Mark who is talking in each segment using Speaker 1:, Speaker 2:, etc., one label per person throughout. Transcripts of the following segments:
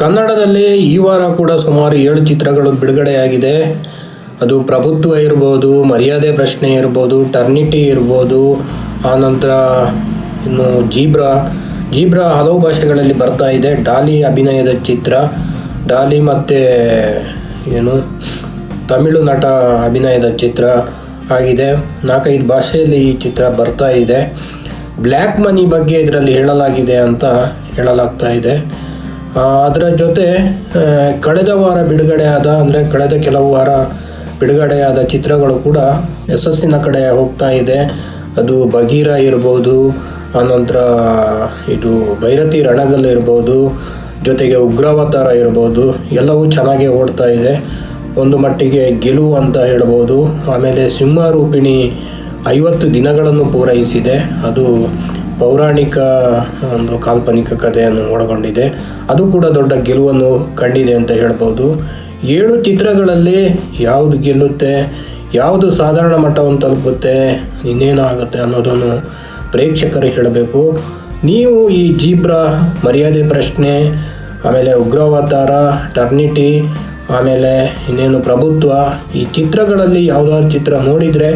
Speaker 1: ಕನ್ನಡದಲ್ಲಿ ಈ ವಾರ ಕೂಡ ಸುಮಾರು ಏಳು ಚಿತ್ರಗಳು ಬಿಡುಗಡೆಯಾಗಿದೆ. ಅದು ಪ್ರಭುತ್ವ ಇರ್ಬೋದು, ಮರ್ಯಾದೆ ಪ್ರಶ್ನೆ ಇರ್ಬೋದು, ಟರ್ನಿಟಿ ಇರ್ಬೋದು ಆನಂತರ ಇನ್ನು ಜೀಬ್ರಾ. ಜೀಬ್ರಾ ಹಲವು ಭಾಷೆಗಳಲ್ಲಿ ಬರ್ತಾ ಇದೆ. ಡಾಲಿ ಅಭಿನಯದ ಚಿತ್ರ. ಡಾಲಿ ಮತ್ತು ಏನು, ತಮಿಳು ನಟ ಅಭಿನಯದ ಚಿತ್ರ ಆಗಿದೆ. ನಾಲ್ಕೈದು ಭಾಷೆಯಲ್ಲಿ ಈ ಚಿತ್ರ ಬರ್ತಾ ಇದೆ. ಬ್ಲ್ಯಾಕ್ ಮನಿ ಬಗ್ಗೆ ಇದರಲ್ಲಿ ಹೇಳಲಾಗಿದೆ ಅಂತ ಹೇಳಲಾಗ್ತಾ ಇದೆ. ಅದರ ಜೊತೆ ಕಳೆದ ವಾರ ಬಿಡುಗಡೆಯಾದ ಅಂದರೆ ಕಳೆದ ಕೆಲವು ವಾರ ಬಿಡುಗಡೆಯಾದ ಚಿತ್ರಗಳು ಕೂಡ ಯಶಸ್ಸಿನ ಕಡೆ ಹೋಗ್ತಾ ಇದೆ. ಅದು ಬಗೀರ ಇರ್ಬೋದು ಆನಂತರ ಇದು ಭೈರತಿ ರಣಗಲ್ ಇರ್ಬೋದು, ಜೊತೆಗೆ ಉಗ್ರಾವತಾರ ಇರ್ಬೋದು, ಎಲ್ಲವೂ ಚೆನ್ನಾಗಿ ಓಡ್ತಾ ಇದೆ. ಒಂದು ಮಟ್ಟಿಗೆ ಗೆಲುವು ಅಂತ ಹೇಳ್ಬೋದು. ಆಮೇಲೆ ಸಿಂಹರೂಪಿಣಿ ಐವತ್ತು ದಿನಗಳನ್ನು ಪೂರೈಸಿದೆ. ಅದು ಪೌರಾಣಿಕ ಒಂದು ಕಾಲ್ಪನಿಕ ಕಥೆಯನ್ನು ಒಳಗೊಂಡಿದೆ. ಅದು ಕೂಡ ದೊಡ್ಡ ಗೆಲುವನ್ನು ಕಂಡಿದೆ ಅಂತ ಹೇಳ್ಬೋದು. ಏಳು ಚಿತ್ರಗಳಲ್ಲಿ ಯಾವುದು ಗೆಲ್ಲುತ್ತೆ, ಯಾವುದು ಸಾಧಾರಣ ಮಟ್ಟವನ್ನು ತಲುಪುತ್ತೆ, ಇನ್ನೇನು ಆಗುತ್ತೆ ಅನ್ನೋದನ್ನು ಪ್ರೇಕ್ಷಕರು ಹೇಳಬೇಕು. ನೀವು ಈ ಜೀಬ್ರಾ ಮರ್ಯಾದೆ ಪ್ರಶ್ನೆ, ಆಮೇಲೆ ಉಗ್ರವತಾರ, ಟರ್ನಿಟಿ, ಆಮೇಲೆ ಇನ್ನೇನು ಪ್ರಭುತ್ವ, ಈ ಚಿತ್ರಗಳಲ್ಲಿ ಯಾವುದಾದ್ರು ಚಿತ್ರ ನೋಡಿದರೆ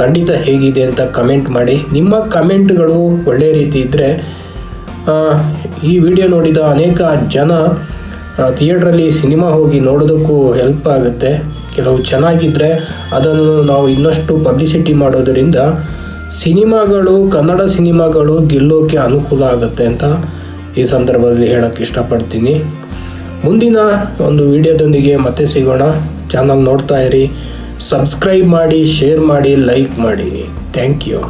Speaker 1: ಖಂಡಿತ ಹೇಗಿದೆ ಅಂತ ಕಮೆಂಟ್ ಮಾಡಿ. ನಿಮ್ಮ ಕಮೆಂಟ್ಗಳು ಒಳ್ಳೆಯ ರೀತಿ ಇದ್ದರೆ ಈ ವಿಡಿಯೋ ನೋಡಿದ ಅನೇಕ ಜನ ಥಿಯೇಟ್ರಲ್ಲಿ ಸಿನಿಮಾ ಹೋಗಿ ನೋಡೋದಕ್ಕೂ ಹೆಲ್ಪ್ ಆಗುತ್ತೆ. ಕೆಲವು ಚೆನ್ನಾಗಿದ್ದರೆ ಅದನ್ನು ನಾವು ಇನ್ನಷ್ಟು ಪಬ್ಲಿಸಿಟಿ ಮಾಡೋದರಿಂದ ಸಿನಿಮಾಗಳು, ಕನ್ನಡ ಸಿನಿಮಾಗಳು ಗೆಲ್ಲೋಕ್ಕೆ ಅನುಕೂಲ ಆಗುತ್ತೆ ಅಂತ ಈ ಸಂದರ್ಭದಲ್ಲಿ ಹೇಳೋಕ್ಕೆ ಇಷ್ಟಪಡ್ತೀನಿ. ಮುಂದಿನ ಒಂದು ವಿಡಿಯೋದೊಂದಿಗೆ ಮತ್ತೆ ಸಿಗೋಣ. ಚಾನಲ್ ನೋಡ್ತಾ ಇರಿ. ಸಬ್ಸ್ಕ್ರೈಬ್ ಮಾಡಿ ಶೇರ್ ಮಾಡಿ ಲೈಕ್ ಮಾಡಿ. Thank you